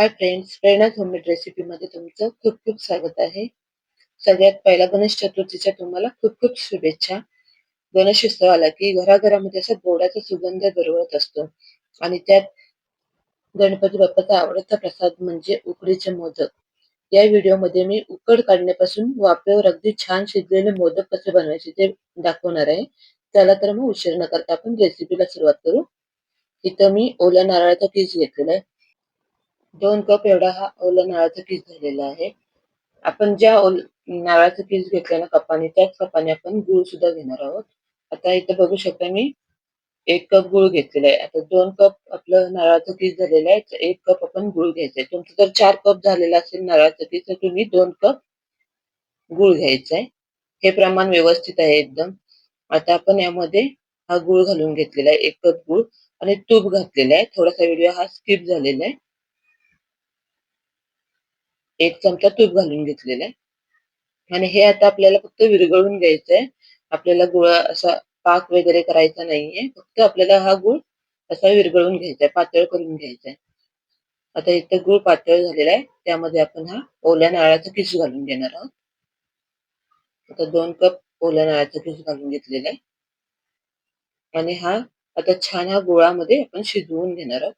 Hi friends प्रेरणाच homemade रेसिपीमध्ये तुमचं खूप खूप स्वागत आहे. सगळ्यात पहिला गणेश चतुर्थीच्या तुम्हाला खूप खूप शुभेच्छा. गणेश उत्सव आला की घराघरामध्ये असा गोडाचा सुगंध दरवळत असतो. आणि त्यात गणपती बाप्पाचा आवडता प्रसाद म्हणजे उकडीचे मोदक. या व्हिडिओमध्ये मी उकड काढण्यापासून वाफेवर अगदी छान शिजलेले मोदक कसे बनवायचे ते दाखवणार आहे. चला तर मग उशीर न करता आपण रेसिपीला सुरुवात करू. इथं मी ओल्या नारळाचा पीस घेतलेला आहे. दोन कप एवढा हा ओला नारळाचा किस झालेला आहे. आपण ज्या नारळाचा किस घेतला ना कपाने त्याच कपाने आपण गुळ सुद्धा घेणार आहोत. आता इथं बघू शकता मी एक कप गुळ घेतलेला आहे. आता दोन कप आपलं नारळाचं किस झालेलं आहे एक कप आपण गुळ घ्यायचा आहे. तुमचं जर चार कप झालेला असेल नारळाचं किस तर तुम्ही दोन कप गुळ घ्यायचा आहे. हे प्रमाण व्यवस्थित आहे एकदम. आता आपण यामध्ये हा गुळ घालून घेतलेला आहे एक कप गुळ. आणि तूप घातलेला आहे. थोडासा व्हिडिओ हा स्किप झालेला आहे. एक चमचा तूप घालून घेतलेला आहे. आणि हे आता आपल्याला फक्त विरघळून घ्यायचं आहे आपल्याला गुळ असा पाक वगैरे करायचा नाहीये. फक्त आपल्याला हा गुळ असा विरघळून घ्यायचा आहे पातळ करून घ्यायचा आहे. आता इथं गुळ पातळ झालेला आहे. त्यामध्ये आपण हा ओल्या नारळाचा किस घालून घेणार आहोत. आता दोन कप ओल्या नारळाचा किस घालून घेतलेला आहे. आणि हा आता छान हा गुळामध्ये आपण शिजवून घेणार आहोत.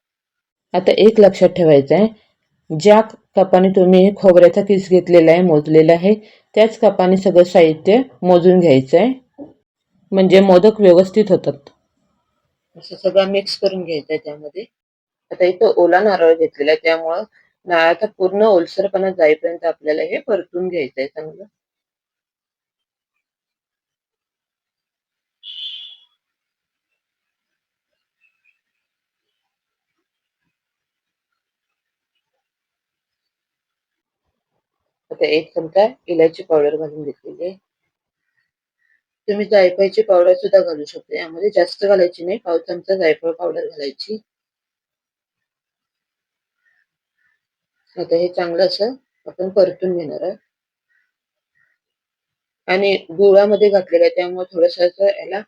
आता एक लक्षात ठेवायचं आहे ज्या कपाने तुम्ही खोबऱ्याचा किस घेतलेला आहे मोजलेला आहे. त्याच कपाने सगळं साहित्य मोजून घ्यायचं आहे. म्हणजे मोदक व्यवस्थित होतात. असं सगळं मिक्स करून घ्यायचं आहे त्यामध्ये. आता इथं ओला नारळ घेतलेला आहे त्यामुळं नारळाचा पूर्ण ओलसरपणा जाईपर्यंत आपल्याला हे परतून घ्यायचं आहे चांगलं. आता एक चमचा इलायची पावडर घालून घेतलेली आहे. तुम्ही जायफळची पावडर सुद्धा घालू शकता. यामध्ये जास्त घालायची नाही. पाव चमचा जायफळ पावडर घालायची. आता हे चांगलं असं आपण परतून घेणार आहोत. आणि गुळामध्ये घातलेलं आहे. त्यामुळे थोडस असं याला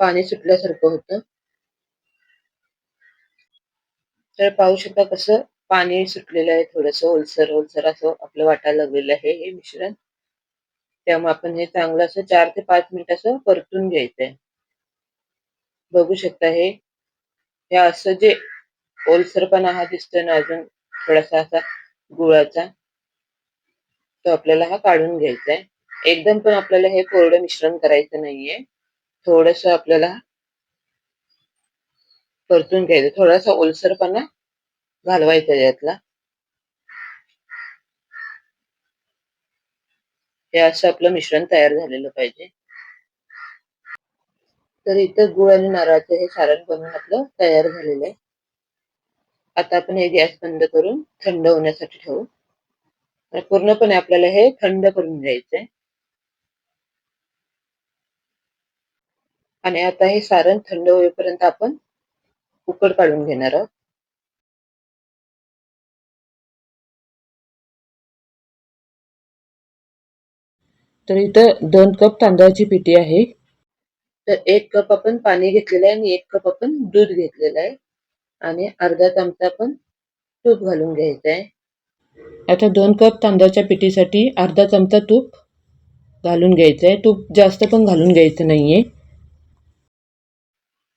पाणी सुटल्यासारखं होतं. तर पाहू शकता कसं पाणी सुटलेलं आहे थोडस ओलसर ओलसर असं आपलं वाटायला लागलेलं आहे हे मिश्रण. त्यामुळे आपण हे चांगलं असं चार ते पाच मिनिट असं परतून घ्यायचंय. बघू शकता हे हे असं जे ओलसरपणा हा दिसतोय ना अजून थोडासा असा गुळाचा तो आपल्याला हा काढून घ्यायचा आहे एकदम पण आपल्याला हे कोरडं मिश्रण करायचं नाहीये. थोडस आपल्याला परतून घ्यायचं. थोडासा ओलसरपणा घालवायचा यातला. हे असं आपलं मिश्रण तयार झालेलं पाहिजे. तर इथं गुळ आणि नारळाचं हे सारण बनवून आपलं तयार झालेलं आहे. आता आपण हे गॅस बंद करून थंड होण्यासाठी ठेवू. पूर्णपणे आपल्याला हे थंड करून घ्यायचंय. आणि आता हे सारण थंड होईपर्यंत आपण उकड काढून घेणार आहोत. तर इथं दोन कप तांदळाची पिठी आहे. तर एक कप आपण पाणी घेतलेलं आहे आणि एक कप आपण दूध घेतलेलं आहे. आणि अर्धा चमचा आपण तूप घालून घ्यायचं आहे. आता दोन कप तांदळाच्या पिठीसाठी अर्धा चमचा तूप घालून घ्यायचं आहे. तूप जास्त पण घालून घ्यायचं नाहीये.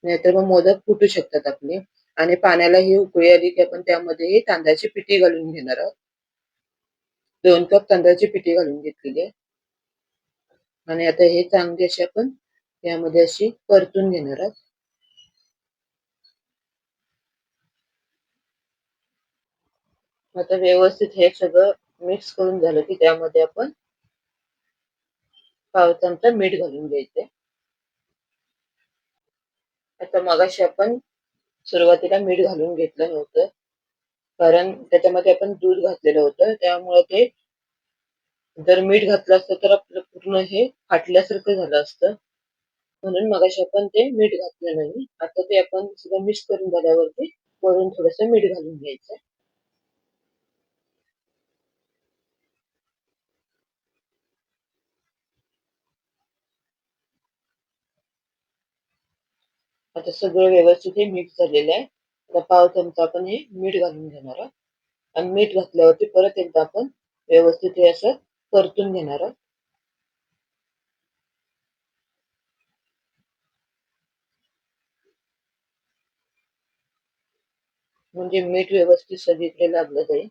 नाहीतर मग मोदक फुटू शकतात आपले. आणि पाण्याला ही उकळी आली की आपण त्यामध्ये तांदळाची पिठी घालून घेणार आहोत. दोन कप तांदळाची पिठी घालून घेतलेली आहे. आणि आता हे चांगली अशी आपण यामध्ये अशी परतून घेणार आहोत. आता व्यवस्थित हे सगळं मिक्स करून झालं की त्यामध्ये आपण पाव चमचा मीठ घालून घ्यायचे. आता मगाशी आपण सुरुवातीला मीठ घालून घेतलं नव्हतं. कारण त्याच्यामध्ये आपण दूध घातलेलं होतं. त्यामुळे ते जर मीठ घातलं असतं तर आपलं पूर्ण हे फाटल्यासारखं झालं असतं. म्हणून मगाशी आपण ते मीठ घातलं नाही. आता ते आपण सगळं मिक्स करून झाल्यावरती वरून थोडस मीठ घालून घ्यायचं. आता सगळं व्यवस्थित हे मिक्स झालेलं आहे. आता पाव चमचा आपण हे मीठ घालून घेणार आहोत. आणि मीठ घातल्यावरती परत एकदा आपण व्यवस्थित हे असं परतून घेणार आहोत. म्हणजे मीठ व्यवस्थित सगळीकडे लागलं जाईल.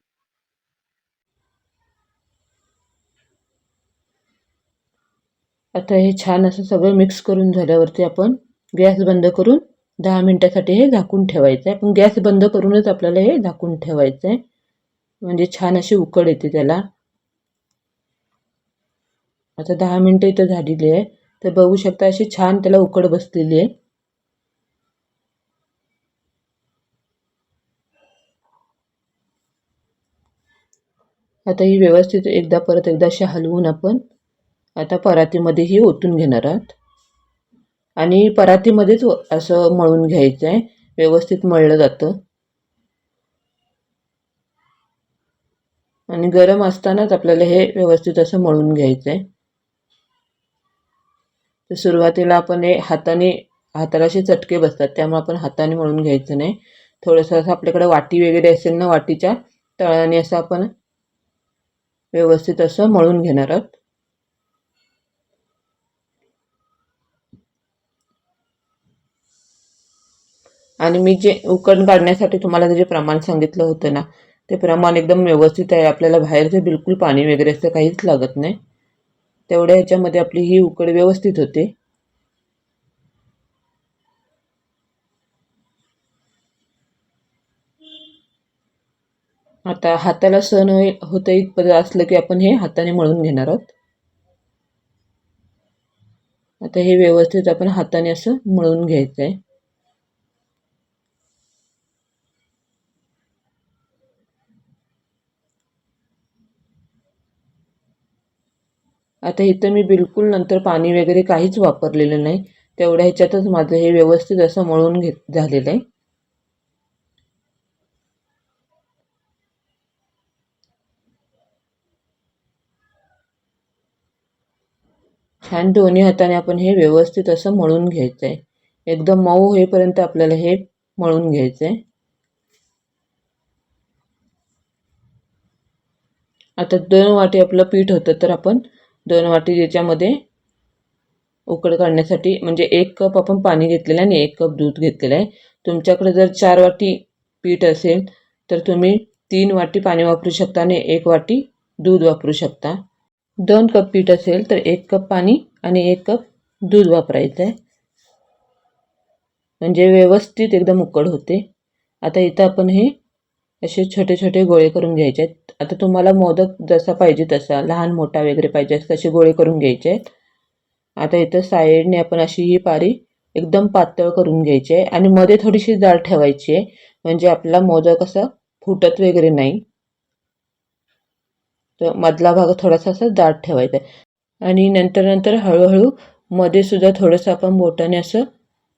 आता हे छान असं सगळं मिक्स करून झाल्यावरती आपण गॅस बंद करून दहा मिनटासाठी हे झाकून ठेवायचं आहे पण गॅस बंद करूनच आपल्याला हे झाकून ठेवायचं आहे म्हणजे छान अशी उकड येते त्याला. आता दहा मिनटं इथं झालेली आहे. तर बघू शकता अशी छान त्याला उकड बसलेली आहे. आता ही व्यवस्थित एकदा परत एकदा अशी हलवून आपण आता परातीमध्येही ओतून घेणार आहात. आणि परातीमध्येच असं मळून घ्यायचं आहे व्यवस्थित मळलं जातं. आणि गरम असतानाच आपल्याला हे व्यवस्थित असं मळून घ्यायचं आहे तर सुरुवातीला आपण हे हाताने हाताला असे चटके बसतात. त्यामुळे आपण हाताने मळून घ्यायचं नाही. थोडंसं असं आपल्याकडे वाटी वगैरे असेल ना वाटीच्या तळाने असं आपण व्यवस्थित असं मळून घेणार आहोत. आणि मी जे उकड काढण्यासाठी तुम्हाला जे प्रमाण सांगितलं होतं ना ते प्रमाण एकदम व्यवस्थित आहे. आपल्याला बाहेरचं बिलकुल पाणी वगैरे असं काहीच लागत नाही. तेवढ्या ह्याच्यामध्ये आपली ही उकड व्यवस्थित होते. आता हाताला सण होतं इतपत असलं की आपण हे हाताने मळून घेणार आहोत. आता हे व्यवस्थित आपण हाताने असं मळून घ्यायचं आहे आता इथं मी बिलकुल नंतर पाणी वगैरे काहीच वापरलेलं नाही. तेवढ्या ह्याच्यातच माझं हे व्यवस्थित असं मळून घेत झालेलं आहे. छान दोन्ही हाताने आपण हे व्यवस्थित असं मळून घ्यायचं आहे एकदम मऊ होईपर्यंत आपल्याला हे मळून घ्यायचं आहे आता दोन वाटी आपलं पीठ होतं तर आपण दोन वाटी ज्याच्यामध्ये उकड काढण्यासाठी म्हणजे एक कप आपण पाणी घेतलेलं आहे आणि एक कप दूध घेतलेलं आहे. तुमच्याकडे जर चार वाटी पीठ असेल तर तुम्ही तीन वाटी पाणी वापरू शकता आणि एक वाटी दूध वापरू शकता. दोन कप पीठ असेल तर एक कप पाणी आणि एक कप दूध वापरायचं आहे. म्हणजे व्यवस्थित एकदम उकड होते. आता इथं आपण हे असे छोटे छोटे गोळे करून घ्यायचे आहेत. आता तुम्हाला मोदक जसा पाहिजे तसा लहान मोठा वगैरे पाहिजे तसे गोळे करून घ्यायचे आहेत. आता इथं साईडने आपण अशी ही पारी एकदम पातळ करून घ्यायची आहे. आणि मध्ये थोडीशी जाड ठेवायची आहे. म्हणजे आपला मोदक असा फुटत वगैरे नाही. तर मधला भाग थोडासा असा दाट ठेवायचा आहे. आणि नंतर नंतर हळूहळू मध्ये सुद्धा थोडंसं आपण बोटाने असं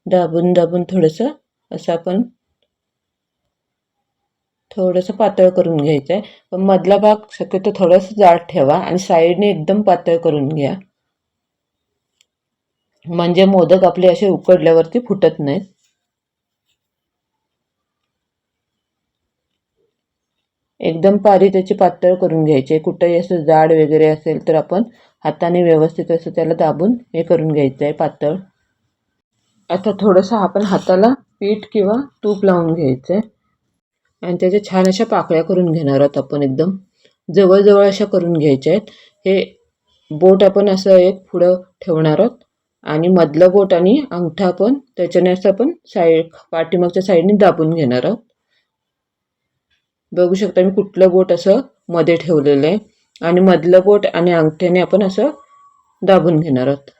दाबून दाबून थोडंसं असं आपण थोडंसं पातळ करून घ्यायचं आहे. पण मधला भाग शक्यतो थोडंसं जाड ठेवा आणि साईडने एकदम पातळ करून घ्या. म्हणजे मोदक आपले असे उकडल्यावरती फुटत नाहीत. एकदम पारी त्याची पातळ करून घ्यायचे. कुठंही असं जाड वगैरे असेल तर आपण हाताने व्यवस्थित असं त्याला दाबून हे करून घ्यायचं आहे पातळ. आता थोडंसं आपण हाताला पीठ किंवा तूप लावून घ्यायचं आहे. आणि त्याच्या छान अशा पाकळ्या करून घेणार आहोत आपण एकदम. जवळजवळ अशा करून घ्यायच्या आहेत. हे बोट आपण असं एक पुढं ठेवणार आहोत. आणि मधलं बोट आणि अंगठा आपण त्याच्याने असं आपण साईड पाठीमागच्या साईडने दाबून घेणार आहोत. बघू शकता मी कुठलं बोट असं मध्ये ठेवलेलं आहे. आणि मधलं बोट आणि अंगठ्याने आपण असं दाबून घेणार आहोत.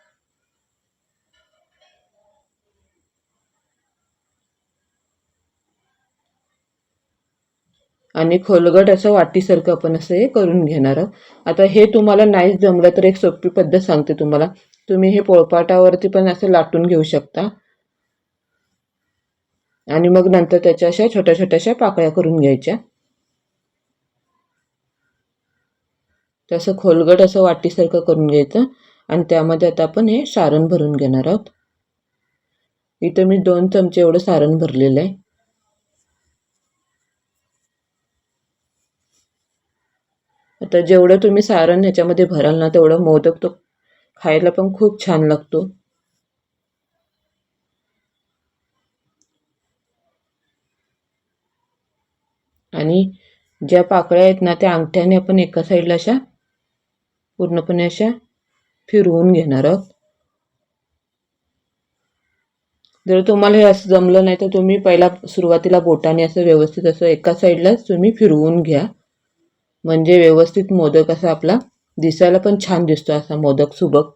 आणि खोलगट असं वाटीसारखं आपण असं हे करून घेणार आहोत. आता हे तुम्हाला नाही जमलं तर एक सोपी पद्धत सांगते तुम्हाला. तुम्ही हे पोळपाटावरती पण असं लाटून घेऊ शकता. आणि मग नंतर त्याच्या अशा छोट्या छोट्याशा पाकळ्या करून घ्यायच्या. तसं खोलगट असं वाटीसारखं करून घ्यायचं. आणि त्यामध्ये आता आपण हे सारण भरून घेणार आहोत. इथं मी दोन चमचे एवढं सारण भरलेलं आहे. आता जेवढं तुम्ही सारण ह्याच्यामध्ये भराल ना तेवढं मोदक तो खायला पण खूप छान लागतो. आणि ज्या पाकळ्या आहेत ना त्या अंगठ्याने आपण एका साईडला अशा पूर्णपणे अशा फिरवून घेणार आहोत. जर तुम्हाला हे असं जमलं नाही तर तुम्ही पहिला सुरुवातीला बोटाने असं व्यवस्थित असं एका साईडलाच तुम्ही फिरवून घ्या. म्हणजे व्यवस्थित मोदक असा आपला दिसायला पण छान दिसतो असा मोदक सुबक.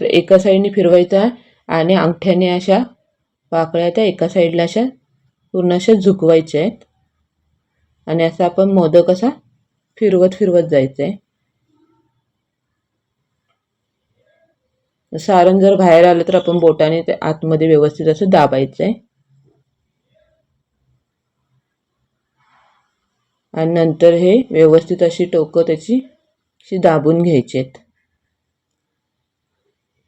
तर एका साईडने फिरवायचा आणि अंगठ्याने अशा पाकळ्या त्या एका साईडला अशा पूर्ण अशा झुकवायच्या आहेत. आणि असा आपण मोदक असा फिरवत फिरवत जायचं आहे सारण जर बाहेर आलं तर आपण बोटाने ते आतमध्ये व्यवस्थित असं दाबायचं आहे आणि नंतर हे व्यवस्थित अशी टोकं त्याची अशी दाबून घ्यायची आहेत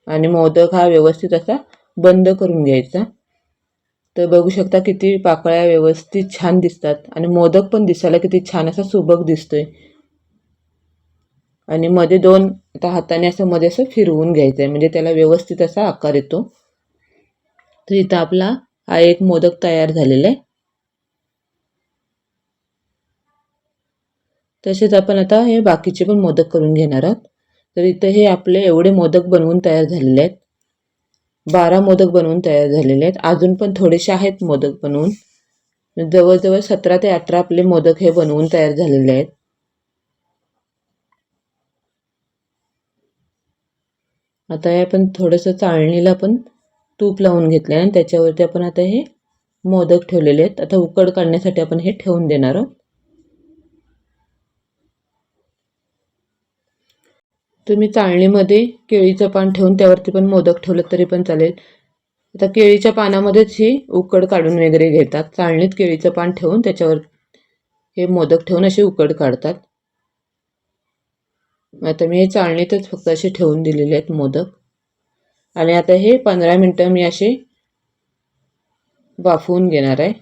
आणि मोदक हा व्यवस्थित असा बंद करून घ्यायचा. तर बघू शकता किती पाकळ्या व्यवस्थित छान दिसतात. आणि मोदक पण दिसायला किती छान असा सुबक दिसतोय. आणि मध्ये दोन आता हाताने असं मध्ये असं फिरवून घ्यायचं आहे म्हणजे त्याला व्यवस्थित असा आकार येतो. तर इथं आपला हा एक मोदक तयार झालेला आहे. तसेच आपण आता हे बाकीचे पण मोदक करून घेणार आहोत. तर इथं हे आपले एवढे मोदक बनवून तयार झालेले आहेत. बारा मोदक बनवून तयार झालेले आहेत. अजून पण थोडेसे आहेत मोदक बनवून. जवळजवळ सतरा ते अठरा आपले मोदक हे बनवून तयार झालेले आहेत. आता हे आपण थोडंसं चाळणीला पण तूप लावून घेतलं आहे आणि त्याच्यावरती आपण आता हे मोदक ठेवलेले आहेत. आता उकड काढण्यासाठी आपण हे ठेवून देणार आहोत. तुम्ही चाळणीमध्ये केळीचं पान ठेवून त्यावरती पण मोदक ठेवलं तरी पण चालेल. आता केळीच्या पानामध्येच ही उकड काढून वगैरे घेतात. चाळणीत केळीचं पान ठेवून त्याच्यावर हे मोदक ठेवून असे उकड काढतात. आता मी हे चाळणीतच फक्त असे ठेवून दिलेले आहेत मोदक. आणि आता हे पंधरा मिनटं मी असे वाफवून घेणार आहे.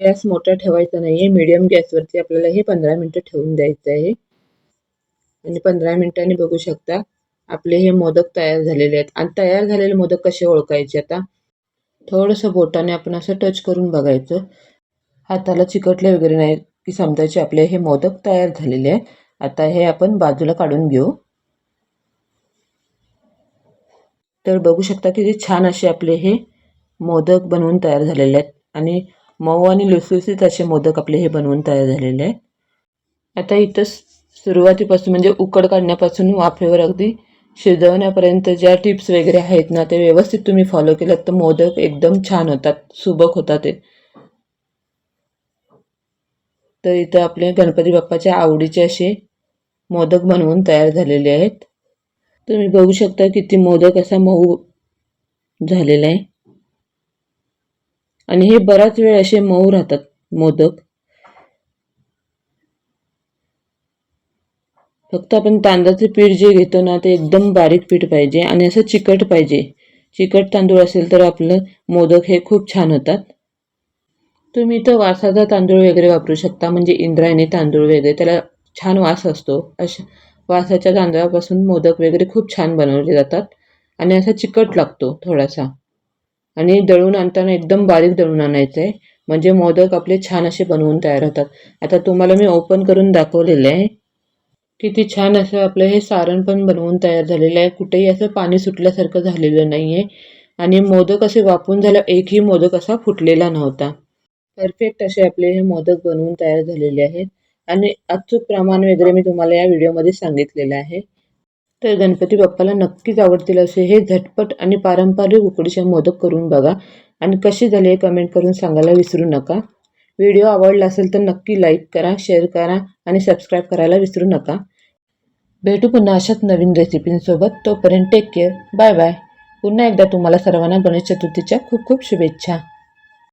गॅस मोठा ठेवायचा नाही आहे मीडियम गॅसवरती आपल्याला हे पंधरा मिनटं ठेवून द्यायचं आहे. म्हणजे आणि पंधरा मिनिटांनी बघू शकता. आपले हे मोदक तयार झालेले आहेत. आणि तयार झालेले मोदक कसे ओळखायचे आता? थोडंसं बोटाने आपण असं टच करून बघायचं. हाताला चिकटले वगैरे नाही की समजायचे आपले हे मोदक तयार झालेले आहे आता हे आपण बाजूला काढून घेऊ. तर बघू शकता किती छान असे आपले हे मोदक बनवून तयार झालेले आहेत. आणि मऊ आणि लुसलुसीत असे मोदक आपले हे बनवून तयार झालेले आहेत. आता इथं सुरुवातीपासून म्हणजे उकड काढण्यापासून वाफेवर अगदी शिजवण्यापर्यंत ज्या टिप्स वगैरे आहेत ना ते व्यवस्थित तुम्ही फॉलो केलं तर मोदक एकदम छान होतात सुबक होतात ते. तर इथं आपले गणपती बाप्पाच्या आवडीचे असे मोदक बनवून तयार झालेले आहेत. तुम्ही बघू शकता किती मोदक असा मऊ झालेला आहे. आणि हे बराच वेळ असे मऊ राहतात मोदक. फक्त आपण तांदळाचे पीठ जे घेतो ना ते एकदम बारीक पीठ पाहिजे आणि असं चिकट पाहिजे. चिकट तांदूळ असेल तर आपलं मोदक हे खूप छान होतात. तुम्ही इथं वासाचा तांदूळ वगैरे वापरू शकता म्हणजे इंद्रायणी तांदूळ वगैरे त्याला छान वास असतो. अशा वासाच्या तांदळापासून मोदक वगैरे खूप छान बनवले जातात आणि असा चिकट लागतो थोडासा. आणि दळून आणताना एकदम बारीक दळून आणायचं आहे म्हणजे मोदक आपले छान असे बनवून तयार होतात. आता तुम्हाला मी ओपन करून दाखवलेले आहे. किती छान असं आपलं हे सारण पण बनवून तयार झालेलं आहे. कुठेही असं पाणी सुटल्यासारखं झालेलं नाही आहे आणि मोदक असे वापरून झालं एकही मोदक असा फुटलेला नव्हता. परफेक्ट असे आपले हे मोदक बनवून तयार झालेले आहेत. आणि अचूक प्रमाण वगैरे मी तुम्हाला या व्हिडिओमध्ये सांगितलेलं आहे. तर गणपती बाप्पाला नक्कीच आवडतील असे हे झटपट आणि पारंपरिक उकडीचे मोदक करून बघा. आणि कसे झाले हे कमेंट करून सांगायला विसरू नका. व्हिडिओ आवडला असेल तर नक्की लाईक करा शेअर करा आणि सबस्क्राईब करायला विसरू नका. भेटू पुन्हा अशाच नवीन रेसिपींसोबत तोपर्यंत टेक केअर बाय बाय पुन्हा एकदा तुम्हाला सर्वांना गणेश चतुर्थीच्या खूप खूप शुभेच्छा.